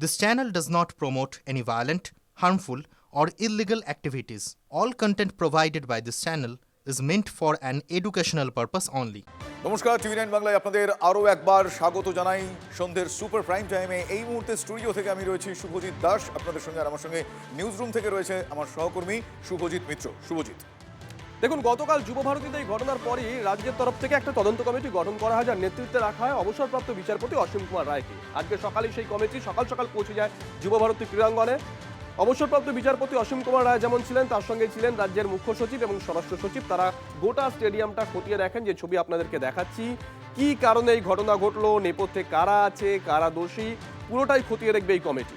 This channel does not promote any violent, harmful, or illegal activities. All content provided by this channel is meant for an educational purpose only. নমস্কার TV nine বাংলায় আপনাদের আরও একবার স্বাগত জানাই সন্ধ্যের super prime টাইমে এই মুহূর্তে স্টুডিও থেকে আমি রয়েছি শুভজিৎ দাস আপনাদের সঙ্গে আর আমার সঙ্গে নিউজ রুম থেকে রয়েছে আমার সহকর্মী শুভজিৎ মিত্র শুভজিৎ দেখুন, গতকাল যুব ভারতীতে এই ঘটনার পরই রাজ্যের তরফ থেকে একটা তদন্ত কমিটি গঠন করা হয়, যার নেতৃত্বে রাখা হয় অবসরপ্রাপ্ত বিচারপতি অসীম কুমার রায়কে। আজকে সকালেই সেই কমিটি সকাল সকাল পৌঁছে যায় যুব ভারতী ক্রীড়াঙ্গনে। অবসরপ্রাপ্ত বিচারপতি অসীম কুমার রায় যেমন ছিলেন, তার সঙ্গে ছিলেন রাজ্যের মুখ্য সচিব এবং স্বরাষ্ট্র সচিব। তারা গোটা স্টেডিয়ামটা খতিয়ে দেখেন, যে ছবি আপনাদেরকে দেখাচ্ছি। কি কারণে এই ঘটনা ঘটলো, নেপথ্যে কারা আছে, কারা দোষী, পুরোটাই খতিয়ে দেখবে এই কমিটি।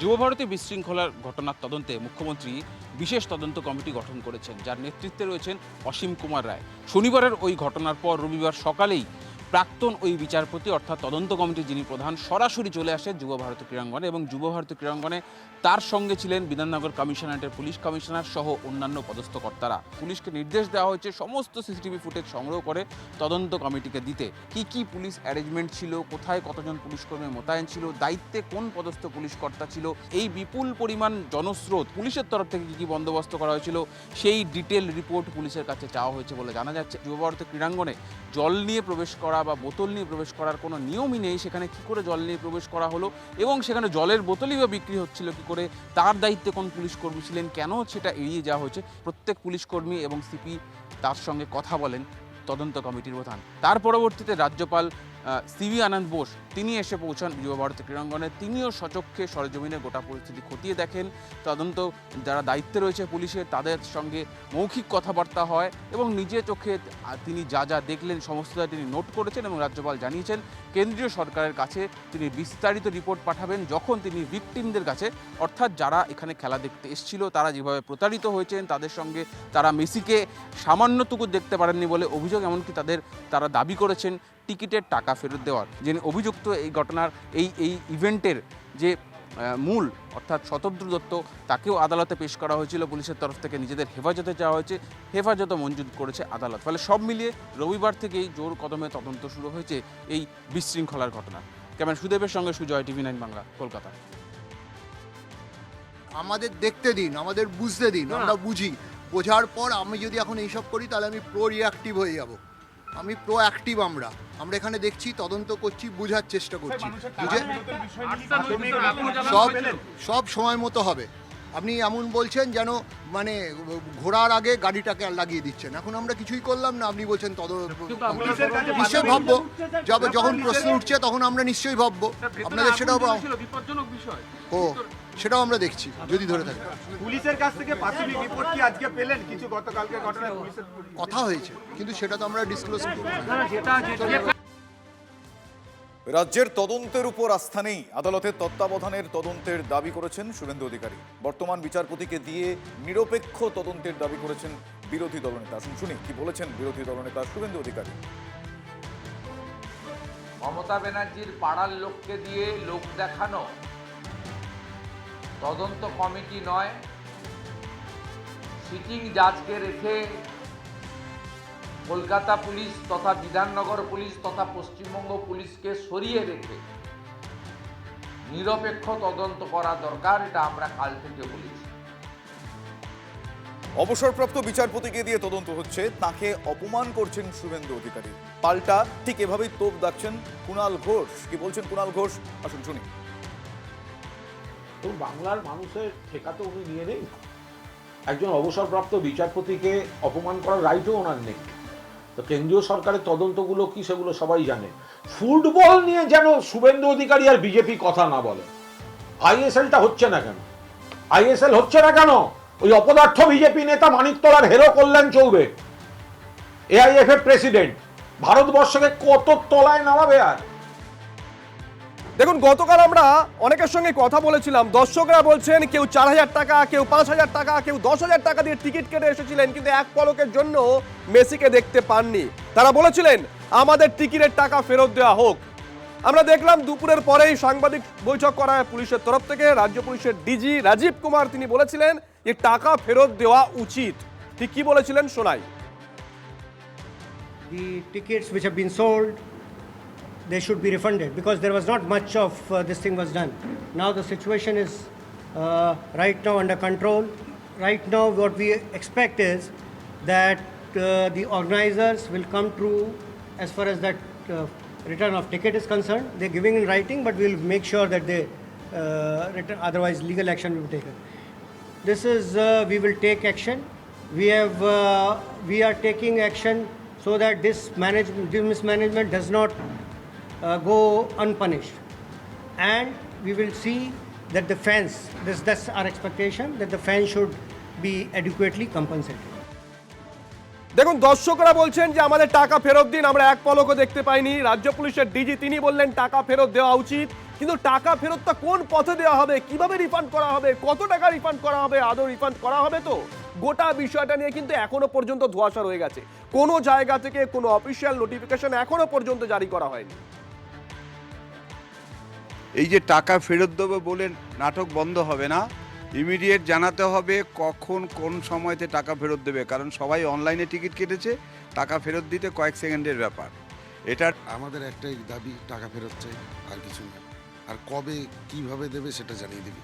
যুবভারতী বিশৃঙ্খলার ঘটনার তদন্তে মুখ্যমন্ত্রী বিশেষ তদন্ত কমিটি গঠন করেছেন, যার নেতৃত্বে রয়েছেন অসীম কুমার রায়। শনিবারের ওই ঘটনার পর রবিবার সকালেই প্রাক্তন ওই বিচারপতি, অর্থাৎ তদন্ত কমিটির যিনি প্রধান, সরাসরি চলে আসে যুব ভারতী ক্রীড়াঙ্গনে এবং যুব ভারতী ক্রীড়াঙ্গনে তার সঙ্গে ছিলেন বিধাননগর কমিশনারেটের পুলিশ কমিশনার সহ অন্যান্য পদস্থ কর্তারা। পুলিশকে নির্দেশ দেওয়া হয়েছে সমস্ত সিসিটিভি ফুটেজ সংগ্রহ করে তদন্ত কমিটিকে দিতে। কি কি পুলিশ অ্যারেঞ্জমেন্ট ছিল, কোথায় কতজন পুলিশকর্মী মোতায়েন ছিল, দায়িত্বে কোন পদস্থ পুলিশ কর্তা ছিল, এই বিপুল পরিমাণ জনস্রোত পুলিশের তরফ থেকে কি কি বন্দোবস্ত করা হয়েছিল, সেই ডিটেল রিপোর্ট পুলিশের কাছে চাওয়া হয়েছে বলে জানা যাচ্ছে। যুব ভারতী ক্রীড়াঙ্গনে জল নিয়ে প্রবেশ করা বা বোতল নিয়ে প্রবেশ করার কোনো নিয়মই নেই। সেখানে কি করে জল নিয়ে প্রবেশ করা হলো এবং সেখানে জলের বোতলই বা বিক্রি হচ্ছিল কি করে? তার দায়িত্বে কোন পুলিশ কর্মী ছিলেন? কেন সেটা এড়িয়ে যাওয়া হয়েছে? প্রত্যেক পুলিশ কর্মী এবং সিপি তার সঙ্গে কথা বলেন। তদন্ত কমিটির প্রধান। তার পরবর্তীতে রাজ্যপাল সিভি আনন্দ বোস, তিনি এসে পৌঁছান যুব ভারতী ক্রীড়াঙ্গনে। তিনিও সচক্ষে সরজমিনে গোটা পরিস্থিতি খতিয়ে দেখেন। তদন্ত যারা দায়িত্বে রয়েছে পুলিশের তাদের সঙ্গে মৌখিক কথাবার্তা হয় এবং নিজে চোখে তিনি যা যা দেখলেন, সমস্তটা তিনি নোট করেছেন এবং রাজ্যপাল জানিয়েছেন। কেন্দ্রীয় সরকারের কাছে তিনি বিস্তারিত রিপোর্ট পাঠাবেন যখন তিনি ভিকটিমদের কাছে, অর্থাৎ যারা এখানে খেলা দেখতে এসেছিল, তারা যেভাবে প্রতারিত হয়েছেন, তাদের সঙ্গে তারা মেসিকে সামান্যটুকু দেখতে পারেননি বলে অভিযোগ, এমনকি তাদের, তারা দাবি করেছেন টিকিটের টাকা ফেরত দেওয়ার যিনি অভিযুক্ত এই ঘটনার এই এই ইভেন্টের যে মূল অর্থাৎ শতদ্রু দত্ত তাকেও আদালতে পেশ করা হয়েছিল। পুলিশের তরফ থেকে নিজেদের হেফাজতে চাওয়া হয়েছে। হেফাজতও মঞ্জুর করেছে আদালত। ফলে সব মিলিয়ে রবিবার থেকেই জোর কদমে তদন্ত শুরু হয়েছে এই বিশৃঙ্খলার ঘটনা। কেমন সুদেবের সঙ্গে সুজয় টিভি নাইন বাংলা কলকাতা। আমাদের দেখতে দিন আমাদের বুঝতে দিন আমরা বুঝি। বোঝার পর আমি যদি এখন এইসব করি তাহলে আমি প্রো রিয়াক্টিভ হয়ে যাব। আমি প্রো অ্যাক্টিভ আমরা। আমরা এখানে দেখছি তদন্ত করছি বোঝার চেষ্টা করছি। বুঝে সব সব সময় মতো হবে। আপনি এমন বলছেন যেন মানে ঘোরার আগে গাড়িটাকে লাগিয়ে দিচ্ছেন। এখন আমরা কিছুই করলাম না আপনি বলছেন তদ নিশ্চয়ই ভাববো। যবে- যখন প্রশ্ন উঠছে তখন আমরা নিশ্চয়ই ভাববো। আপনাদের সেটাও ও সেটাও আমরা দেখছি যদি ধরে থাকে। পুলিশের কাছ থেকে প্রাথমিক রিপোর্ট কি আজকে পেলেন? কিছু গতকালকে ঘটনায় পুলিশের কথা হয়েছে কিন্তু সেটা তো আমরা ডিসক্লোজ করব না। রাজ্যের তদন্তের উপর আস্থা নেই। আদালতের তত্ত্বাবধানের তদন্তের দাবি করেছেন শুভেন্দু অধিকারী। বর্তমান বিচারপতিকে দিয়ে নিরপেক্ষ তদন্তের দাবি করেছেন বিরোধী দলনেতা। আসুন শুনি, কি বলেছেন বিরোধী দলনেতা শুভেন্দু অধিকারী? মমতা ব্যানার্জির পাড়ার লোককে দিয়ে লোক দেখানো তদন্ত কমিটি নয়, সিটিং জাজকে রেখে কলকাতা পুলিশ তথা বিধাননগর পুলিশ তথা পশ্চিমবঙ্গ পুলিশকে সরিয়ে রেখে নিরপেক্ষ তদন্ত করা দরকার এটা আমরা কাল থেকে বলেছি। অবসরপ্রাপ্ত বিচারপতিকে দিয়ে তদন্ত হচ্ছে তাকে অপমান করছেন শুভেন্দু অধিকারী। পাল্টা ঠিক এভাবেই তোপ দাচ্ছেন কুণাল ঘোষ। কি বলছেন কুণাল ঘোষ? আসুন শুনি। তো বাংলার মানুষের ঠেকা তো উনি নিয়ে নেই। একজন অবসরপ্রাপ্ত বিচারপতিকে অপমান করার রাইটও ওনার নেই। তো কেন্দ্রীয় সরকারের তদন্তগুলো কি সেগুলো সবাই জানে। ফুটবল নিয়ে যেন শুভেন্দু অধিকারী আর বিজেপি কথা না বলে। আইএসএলটা হচ্ছে না কেন? আইএসএল হচ্ছে না কেন? ওই অপদার্থ বিজেপি নেতা মানিকতলার হেরো কল্যাণ চৌবে। এর প্রেসিডেন্ট। ভারতবর্ষকে কত তলায় নামাবে আর? দেখুন গতকাল আমরা অনেকের সঙ্গে কথা বলেছিলাম। দর্শকরা বলছেন কেউ চার হাজার টাকা কেউ পাঁচ হাজার টাকা কেউ দশ হাজার টাকা দিয়ে টিকিট কেটে এসেছিলেন কিন্তু এক পলকের জন্য মেসিকে দেখতে পাননি। তারা বলেছিলেন আমাদের টিকিটের টাকা ফেরত দেওয়া হোক। আমরা দেখলাম দুপুরের পরেই সাংবাদিক বৈঠক করা পুলিশের তরফ থেকে রাজ্য পুলিশের ডিজি রাজীব কুমার তিনি বলেছিলেন যে টাকা ফেরত দেওয়া উচিত। ঠিক কি বলেছিলেন শোনাই। The tickets which have been sold, they should be refunded because there was not much of uh, this thing was done. Now the situation is uh, right now under control. Right now, what we expect is that uh, the organizers will come through as far as that uh, return of ticket is concerned. They're giving in writing, but we'll make sure that they uh, return. Otherwise, legal action will be taken. This is uh, we will take action. We have we are taking action so that this management this mismanagement does not uh, go unpunished, and we will see that the fans. This that's our expectation that the fans should be adequately compensated. দেখুন দর্শকরা বলছেন যে আমাদের টাকা ফেরত দিন আমরা এক পলকও দেখতে পাইনি। রাজ্য পুলিশের ডিজি তিনি বললেন টাকা ফেরত দেওয়া উচিত। কিন্তু টাকা ফেরতটা কোন পথে দেওয়া হবে কীভাবে রিফান্ড করা হবে কত টাকা রিফান্ড করা হবে আদৌ রিফান্ড করা হবে তো? গোটা বিষয়টা নিয়ে কিন্তু এখনও পর্যন্ত ধোঁয়াশা রয়ে গেছে। কোনো জায়গা থেকে কোনো অফিসিয়াল নোটিফিকেশন এখনও পর্যন্ত জারি করা হয়নি। এই যে টাকা ফেরত দেবে বলে নাটক বন্ধ হবে না ইমিডিয়েট জানাতে হবে কখন কোন সময়তে টাকা ফেরত দেবে। কারণ সবাই অনলাইনে টিকিট কেটেছে টাকা ফেরত দিতে কয়েক সেকেন্ডের ব্যাপার। এটা আমাদের একটাই দাবি টাকা ফেরত চাই আর কিছু না। আর কবে কীভাবে দেবে সেটা জানিয়ে দিবি।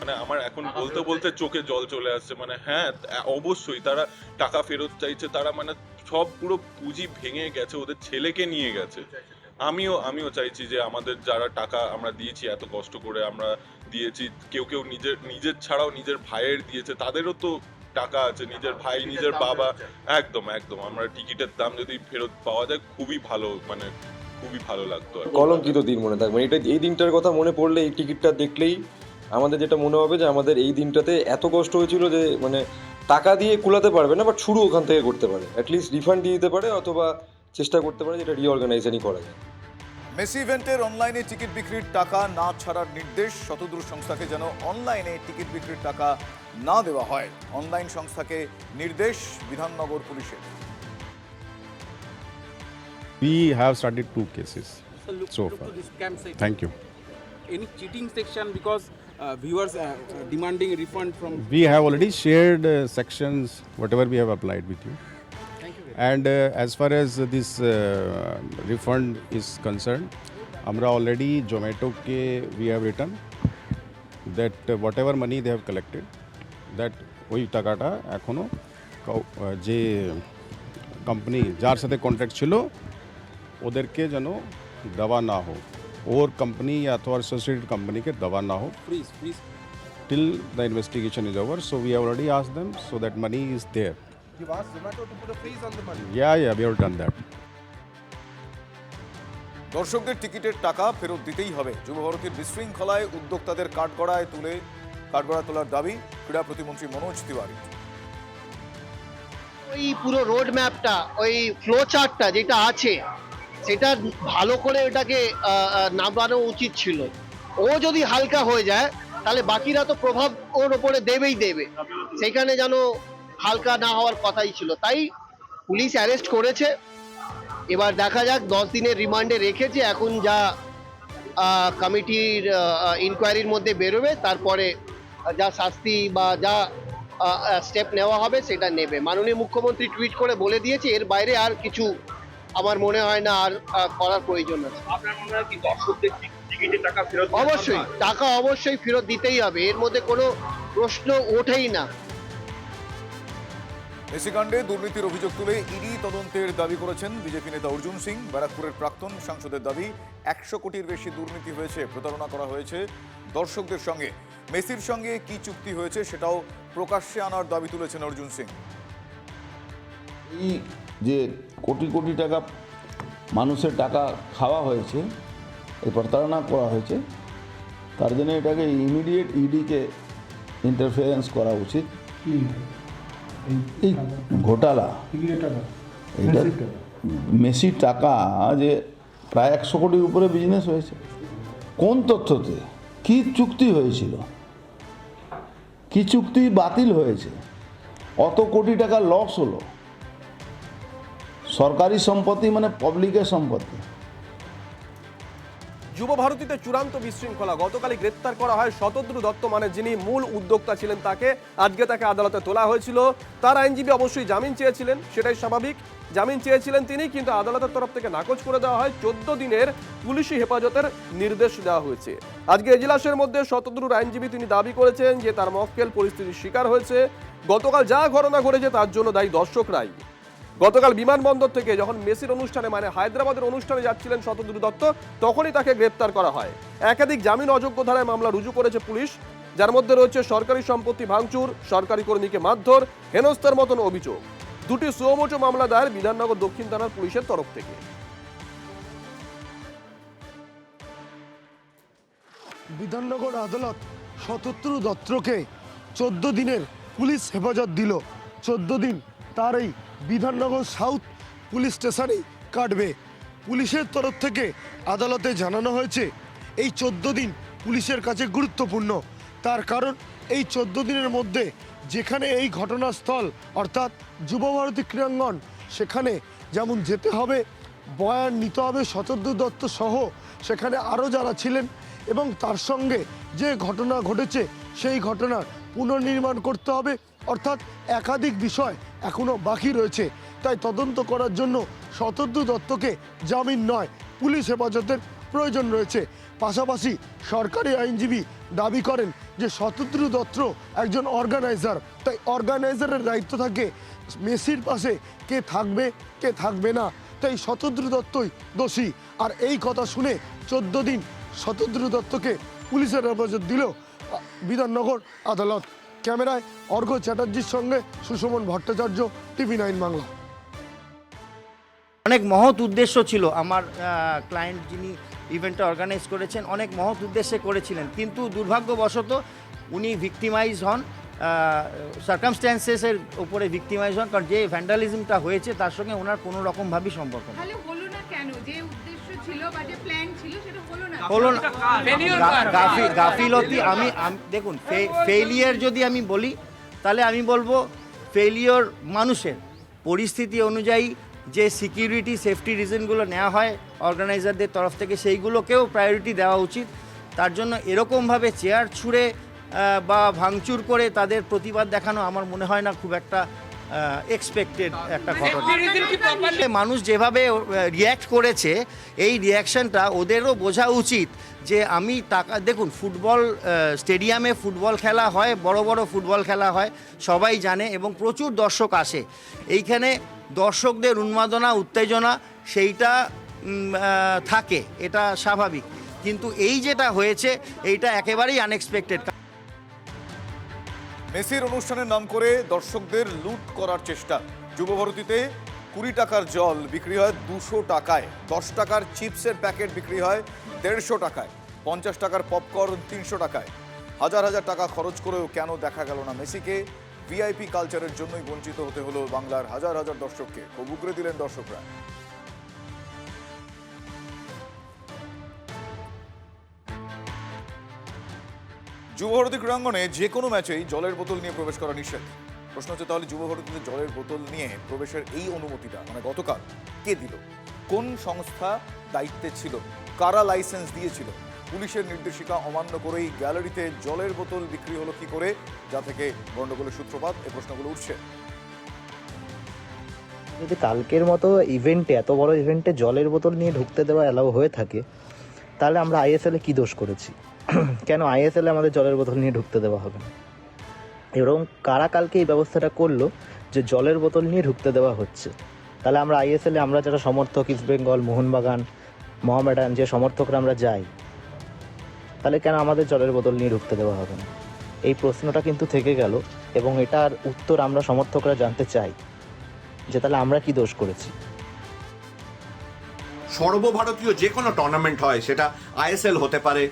মানে আমার এখন বলতে বলতে চোখে জল চলে আসছে মানে হ্যাঁ অবশ্যই তারা টাকা ফেরত চাইছে তারা মানে সব পুরো পুঁজি ভেঙে গেছে ওদের ছেলেকে নিয়ে গেছে। আমিও আমিও চাইছি যে আমাদের যারা টাকা আমরা দিয়েছি এত কষ্ট করে আমরা দিয়েছি কেউ কেউ নিজের নিজের ছাড়াও নিজের ভাইয়ের দিয়েছে তাদেরও তো টাকা আছে নিজের ভাই নিজের বাবা। একদম একদম আমরা টিকিটের দাম যদি ফেরত পাওয়া যায় খুবই ভালো মানে খুবই ভালো লাগতো আর কলঙ্কিত দিন মনে থাকবে। এটা এই দিনটার কথা মনে পড়লে এই টিকিটটা দেখলেই আমাদের যেটা মনে হবে যে আমাদের এই দিনটাতে এত কষ্ট হয়েছিল যে মানে টাকা দিয়ে কুলাতে পারবে না বাট শুরু ওখান থেকে করতে পারে। অ্যাটলিস্ট রিফান্ড দিয়ে দিতে পারে অথবা চেষ্টা করতে পারে যেটা রিঅর্গানাইজেশনই করা যায়। মেসি ইভেন্টের অনলাইনে টিকিট বিক্রির টাকা না ছাড়ার নির্দেশ শতদূর সংস্থাকে যেন অনলাইনে টিকিট বিক্রির টাকা না দেওয়া হয় অনলাইন সংস্থাকে নির্দেশ বিধাননগর পুলিশের We have started two cases so look, so look far. Thank you. Any cheating section because uh, viewers uh, demanding refund from We have already shared uh, sections, whatever we have applied with you. And uh, as far as this uh, refund is concerned, Amra already Zomato ke we have written that uh, whatever money they have collected, that ওই টাকাটা এখনো cow- আহ, যে company যার সাথে contract ছিল ওদেরকে যেন দেওয়া না হোক ওর কোম্পানি অথবা অ্যাসোসিয়েটেড কোম্পানিকে দেওয়া না হোক freeze, freeze. till the investigation is over. So we have already asked them so that money is there. You've asked Zomato to put a freeze on the money. Yeah, yeah, we have done that. দর্শকদের টিকিটের টাকা ফেরত দিতেই হবে যুবভারতীর বিশৃঙ্খলায় উদ্যোক্তাদের কাঠগড়ায় তুলে কাঠগড়া তোলার দাবি ক্রীড়া প্রতিমন্ত্রী মনোজ তিওয়ারি ওই পুরো রোড ম্যাপটা ওই ফ্লো চার্টটা যেটা আছে সেটা ভালো করে ওটাকে নামানো উচিত ছিল ও যদি হালকা হয়ে যায় তাহলে বাকিরা তো প্রভাব ওর ওপরে দেবেই দেবে সেখানে যেন হালকা না হওয়ার কথাই ছিল। তাই পুলিশ অ্যারেস্ট করেছে। এবার দেখা যাক দশ দিনের রিমান্ডে রেখেছে। এখন যা কমিটির ইনকোয়ারির মধ্যে বেরোবে তারপরে যা শাস্তি বা যা স্টেপ নেওয়া হবে সেটা নেবে। মাননীয় মুখ্যমন্ত্রী টুইট করে বলে দিয়েছে এর বাইরে আর কিছু আমার মনে হয় না আর করার প্রয়োজন আছে। অবশ্যই টাকা অবশ্যই ফেরত দিতেই হবে। এর মধ্যে কোনো প্রশ্ন ওঠেই না। মেসি কাণ্ডে দুর্নীতির অভিযোগ তুলে ইডি তদন্তের দাবি করেছেন বিজেপি নেতা অর্জুন সিং। ব্যারাকপুরের প্রাক্তন সাংসদের দাবি একশো কোটির বেশি দুর্নীতি হয়েছে প্রতারণা করা হয়েছে দর্শকদের সঙ্গে। মেসির সঙ্গে কি চুক্তি হয়েছে সেটাও প্রকাশ্যে আনার দাবি তুলেছেন অর্জুন সিং। এই যে কোটি কোটি টাকা মানুষের টাকা খাওয়া হয়েছে এই প্রতারণা করা হয়েছে তার জন্য এটাকে ইমিডিয়েট ইডিকে ইন্টারফিয়ারেন্স করা উচিত। এই ঘোটালা। এটা মেসির টাকা যে প্রায় একশো কোটির উপরে বিজনেস হয়েছে। কোন তথ্যতে? কি চুক্তি হয়েছিল? কি চুক্তি বাতিল হয়েছে? অত কোটি টাকা লস হলো? সরকারি সম্পত্তি মানে পাবলিকের সম্পত্তি। যুব ভারতীতে চূড়ান্ত বিশৃঙ্খলা। গতকালই গ্রেপ্তার করা হয় শতদ্রু দত্ত মানে যিনি মূল উদ্যোক্তা ছিলেন তাকে। আজকে তাকে আদালতে তোলা হয়েছিল। তার আইনজীবী অবশ্যই জামিন চেয়েছিলেন, সেটাই স্বাভাবিক। জামিন চেয়েছিলেন তিনি, কিন্তু আদালতের তরফ থেকে নাকচ করে দেওয়া হয়। চোদ্দ দিনের পুলিশি হেফাজতের নির্দেশ দেওয়া হয়েছে। আজকে এজলাসের মধ্যে শতদ্রুর আইনজীবী তিনি দাবি করেছেন যে তার মক্কেল পরিস্থিতির শিকার হয়েছে। গতকাল যা ঘটনা ঘটেছে তার জন্য দায়ী দর্শকরাই। গতকাল বিমানবন্দর থেকে যখন মেসির অনুষ্ঠানে মানে হায়দ্রাবাদের অনুষ্ঠানে যাচ্ছিলেন শতদ্রু দত্ত, তখনই তাকে গ্রেপ্তার করা হয়। একাধিক জামিন অযোগ্য ধারায় মামলা রুজু করেছে পুলিশ, যার মধ্যে রয়েছে সরকারি সম্পত্তি ভাঙচুর, সরকারি কর্মীকে মারধর, হেনস্থার মতন অভিযোগ। দুটি সুমোটো মামলা দায়ের বিধাননগর দক্ষিণ থানার পুলিশের তরফ থেকে। বিধাননগর আদালত শতত্রু দত্তকে চোদ্দ দিনের পুলিশ হেফাজত দিল। চোদ্দ দিন তার এই বিধাননগর সাউথ পুলিশ স্টেশনেই কাটবে। পুলিশের তরফ থেকে আদালতে জানানো হয়েছে, এই চোদ্দ দিন পুলিশের কাছে গুরুত্বপূর্ণ। তার কারণ, এই চোদ্দ দিনের মধ্যে যেখানে এই ঘটনাস্থল, অর্থাৎ যুবভারতী ক্রীড়াঙ্গন, সেখানে যেমন যেতে হবে, বয়ান নিতে হবে শতদ্রু দত্ত সহ, সেখানে আরও যারা ছিলেন এবং তার সঙ্গে যে ঘটনা ঘটেছে, সেই ঘটনার পুনর্নির্মাণ করতে হবে। অর্থাৎ একাধিক বিষয় এখনও বাকি রয়েছে। তাই তদন্ত করার জন্য শতদ্রু দত্তকে জামিন নয়, পুলিশ হেফাজতের প্রয়োজন রয়েছে। পাশাপাশি সরকারি আইনজীবী দাবি করেন যে শতদ্রু দত্ত একজন অর্গানাইজার, তাই অর্গানাইজারের দায়িত্ব থাকে মেসির পাশে কে থাকবে কে থাকবে না। তাই শতদ্রু দত্তই দোষী। আর এই কথা শুনে চোদ্দ দিন শতদ্রু দত্তকে পুলিশের হেফাজত দিল বিধাননগর আদালত। ক্যামেরায় অর্ঘ্য চ্যাটার্জির সঙ্গে সুশমন ভট্টাচার্য টিভি নাইন বাংলা। অনেক মহৎ উদ্দেশ্য ছিল আমার ক্লায়েন্ট যিনি ইভেন্টটা অর্গানাইজ করেছেন অনেক মহৎ উদ্দেশ্যে করেছিলেন। কিন্তু দুর্ভাগ্যবশত উনি ভিক্টিমাইজ হন সার্কামস্ট্যান্সেসের উপরে ভিক্টিমাইজ হন কারণ যে ভ্যান্ডালিজমটা হয়েছে তার সঙ্গে ওনার কোনো রকমভাবেই সম্পর্ক নেই। ছিল বা যে প্ল্যান ছিল সেটা হলো না। হলো না। গাফি- গাফিলতি আমি দেখুন ফেলিয়ার যদি আমি বলি তাহলে আমি বলব ফেলিওর মানুষের। পরিস্থিতি অনুযায়ী যে সিকিউরিটি সেফটি রিজনগুলো নেওয়া হয় অর্গানাইজারদের তরফ থেকে সেইগুলোকেও প্রায়োরিটি দেওয়া উচিত। তার জন্য এরকমভাবে চেয়ার ছুঁড়ে বা ভাঙচুর করে তাদের প্রতিবাদ দেখানো আমার মনে হয় না খুব একটা এক্সপেক্টেড একটা ঘটনা। মানুষ যেভাবে রিয়্যাক্ট করেছে এই রিয়াকশনটা ওদেরও বোঝা উচিত যে আমি টাকা দেখুন ফুটবল স্টেডিয়ামে ফুটবল খেলা হয় বড় বড় ফুটবল খেলা হয় সবাই জানে এবং প্রচুর দর্শক আসে। এইখানে দর্শকদের উন্মাদনা উত্তেজনা সেইটা থাকে এটা স্বাভাবিক। কিন্তু এই যেটা হয়েছে এইটা একেবারেই আনএক্সপেক্টেড মেসির অনুষ্ঠানের নাম করে দর্শকদের লুট করার চেষ্টা। যুবভারতীতে কুড়ি টাকার জল বিক্রি হয় দুশো টাকায়। দশ টাকার চিপসের প্যাকেট বিক্রি হয় দেড়শো টাকায়। পঞ্চাশ টাকার পপকর্ন তিনশো টাকায়। হাজার হাজার টাকা খরচ করেও কেন দেখা গেল না মেসিকে? ভিআইপি কালচারের জন্যই বঞ্চিত হতে হলো বাংলার হাজার হাজার দর্শককে। খুব উগরে দিলেন দর্শকরা। যুবভারতী ক্রীড়াঙ্গনে যে কোনো ম্যাচেই জলের বোতল নিয়ে প্রবেশ করা নিষেধ। প্রশ্ন হচ্ছে তাহলে যুবভারতীতে জলের বোতল নিয়ে প্রবেশের এই অনুমতিটা মানে গতকাল কে দিল? কোন সংস্থা দায়িত্বে ছিল? কারা লাইসেন্স দিয়েছিল? পুলিশের নির্দেশিকা অমান্য করেই গ্যালারিতে জলের বোতল বিক্রি হলো কি করে? যা থেকে গণ্ডগোলের সূত্রপাত এই প্রশ্নগুলো উঠছে। যদি কালকের মতো ইভেন্টে এত বড় ইভেন্টে জলের বোতল নিয়ে ঢুকতে দেওয়া অ্যালাউ হয়ে থাকে, তাহলে আমরা আইএসএল এ কী দোষ করেছি? কেন আইএসএল আমাদের জলের বোতল নিয়ে ঢুকতে দেওয়া হবে? না এরকম কারা কালকে এই ব্যবস্থাটা করল যে জলের বোতল নিয়ে ঢুকতে দেওয়া হচ্ছে? তাহলে আমরা আইএসএল আমরা যারা সমর্থক, ইস্ট বেঙ্গল, মোহনবাগান, মোহামেডান যে সমর্থকরা আমরা যাই, তাহলে কেন আমাদের জলের বোতল নিয়ে ঢুকতে দেওয়া হবে না? এই প্রশ্নটা কিন্তু থেকে গেল, এবং এটার উত্তর আমরা সমর্থকরা জানতে চাই, যে তাহলে আমরা কি দোষ করেছি? সর্বভারতীয় যে কোনো টুর্নামেন্ট হয়, সেটা আইএসএল হতে পারে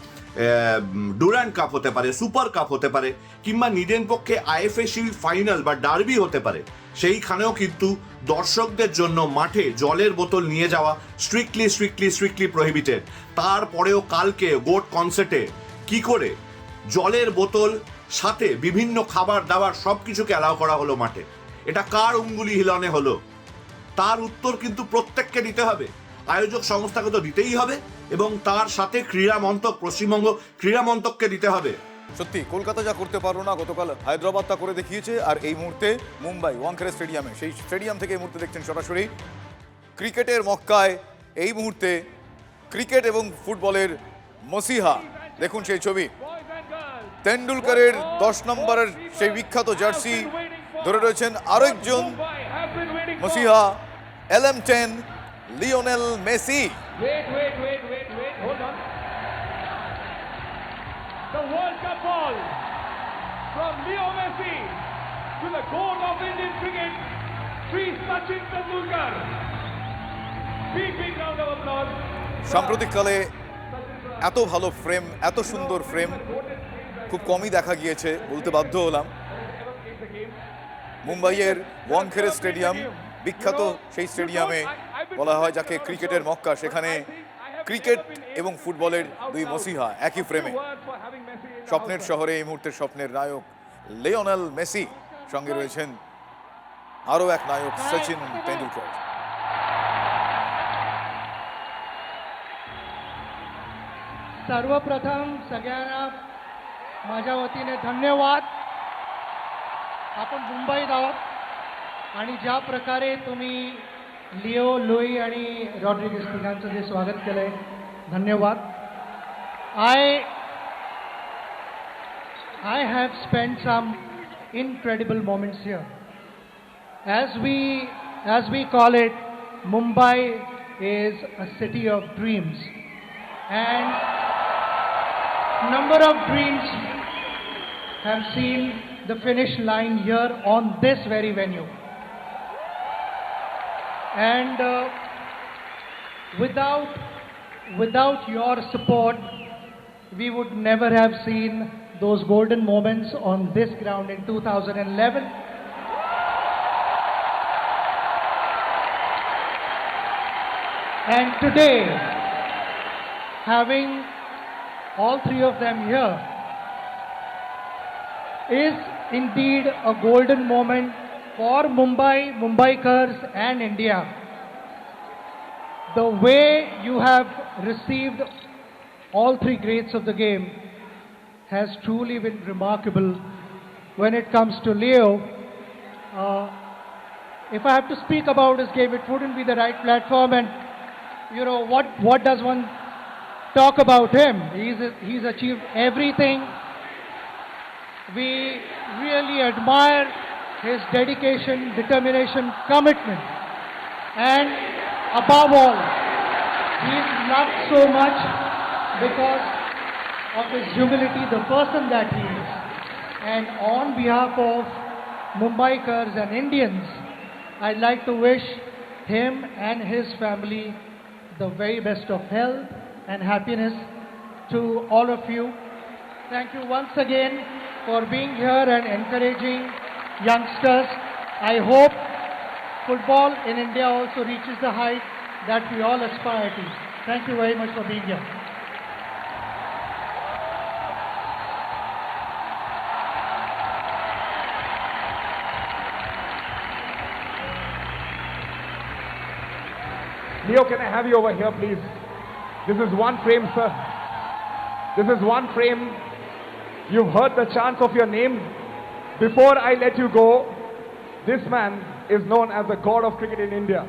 ডুরান্ড কাপ হতে পারে, সুপার কাপ হতে পারে, কিংবা নিদেন পক্ষে আইএফএ শিল্ড ফাইনাল বা ডার্বি হতে পারে। সেইখানেও কিন্তু দর্শকদের জন্য মাঠে জলের বোতল নিয়ে যাওয়া স্ট্রিক্টলি স্ট্রিক্টলি স্ট্রিক্টলি প্রহিবিটেড তারপরেও কালকে গোট কনসার্টে কি করে জলের বোতল সাথে বিভিন্ন খাবার দাবার সব কিছুকে অ্যালাউ করা হলো মাঠে। এটা কার উঙ্গুলি হিলনে হলো? তার উত্তর কিন্তু প্রত্যেককে দিতে হবে। আয়োজক সংস্থাকে তো দিতেই হবে এবং তার সাথে ক্রীড়া মন্ত্রক, পশ্চিমবঙ্গ ক্রীড়া মন্ত্রককে দিতে হবে। সত্যি, কলকাতা যা করতে পারল না, গতকাল হায়দ্রাবাদ তা করে দেখিয়েছে, আর এই মুহূর্তে মুম্বাই, ওয়াংখেড়ে স্টেডিয়ামে, সেই স্টেডিয়াম থেকে এই মুহূর্তে দেখছেন সরাসরি। ক্রিকেটের মক্কায় এই মুহূর্তে ক্রিকেট এবং ফুটবলের মসিহা। দেখুন সেই ছবি। তেন্ডুলকারের দশ নম্বরের সেই বিখ্যাত জার্সি ধরে রয়েছেন আরেকজন মসিহা, L M ten Lionel Messi. সাম্প্রতিককালে এত ভালো ফ্রেম এত সুন্দর ফ্রেম খুব কমই দেখা গিয়েছে বলতে বাধ্য হলাম। মুম্বাইয়ের ওয়াংখেরে স্টেডিয়াম বিখ্যাত সেই স্টেডিয়ামে বলা হয় যাকে ক্রিকেটের মক্কা সেখানে ক্রিকেট এবং ফুটবলের দুই মসিহা একই ফ্রেমে স্বপ্নের শহরে এই মুহূর্তের স্বপ্নের নায়ক লিওনেল মেসি সঙ্গে রয়েছেন আরও এক नायक सचिन तेंदुलकर सर्वप्रथम सगळ्यांना माझ्या वतीने धन्यवाद आपण मुंबईत आहोत आणि ज्या प्रकारे तुम्ही लिओ लुई आणि रॉड्रिगेस तिघांचं जे स्वागत केलं आहे धन्यवाद I I have spend some incredible moments here. As we, as we call it, Mumbai is a city of dreams. And number of dreams have seen the finish line here on this very venue. And uh, without, without your support, we would never have seen those golden moments on this ground in 2011. And today, having all three of them here is indeed a golden moment for Mumbai, Mumbaikars and India. The way you have received all three greats of the game has truly been remarkable when it comes to Leo. Uh, if I have to speak about his game, it wouldn't be the right platform. And you know what? What does one talk about him? He's he's achieved everything. We really admire his dedication, determination, commitment, and above all, he is loved so much because of his humility, the person that he is. And on behalf of Mumbaikars and Indians, I'd like to wish him and his family the very best of health and happiness to all of you. Thank you once again for being here and encouraging youngsters. I hope football in India also reaches the height that we all aspire to. Thank you very much for being here. Leo, can I have you over here, please? This is one frame, sir. This is one frame. You've heard the chants of your name. Before I let you go, this man is known as the god of cricket in India.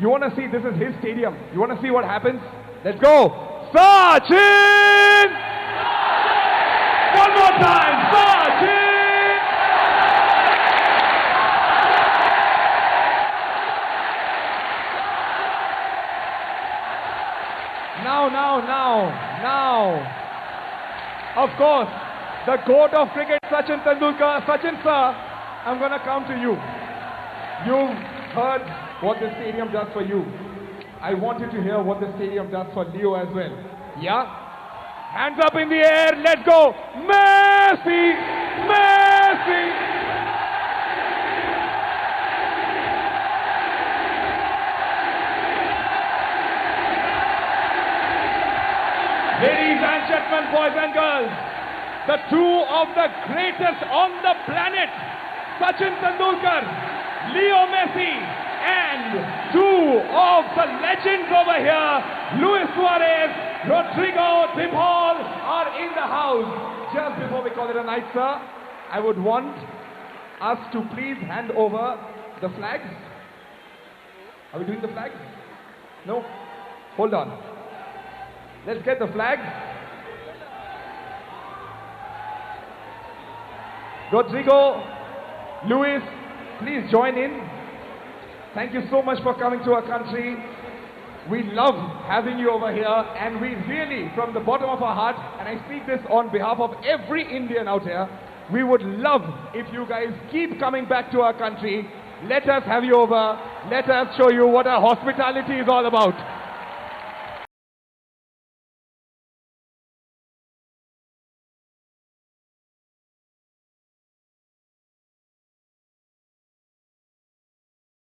You want to see, this is his stadium. You want to see what happens? Let's go. Sachin! One more time, Sachin! Now, now, now, now. Of course, the goat of cricket, Sachin Tendulkar. Sachin, sir, I'm going to come to you. You've heard what the stadium does for you. I want you to hear what the stadium does for Leo as well. Yeah? Hands up in the air, let's go! Messi! Messi! Ladies and gentlemen, boys and girls, the two of the greatest on the planet, Sachin Tendulkar, Leo Messi, and two of the legends over here, Luis Suarez, Rodrigo De Paul are in the house. Just before we call it a night, sir, I would want us to please hand over the flags. Are we doing the flags? No? Hold on. Let's get the flags. Rodrigo, Luis, please join in. Thank you so much for coming to our country. We love having you over here, and we really, from the bottom of our heart, and I speak this on behalf of every Indian out here, we would love if you guys keep coming back to our country. Let us have you over. Let us show you what our hospitality is all about.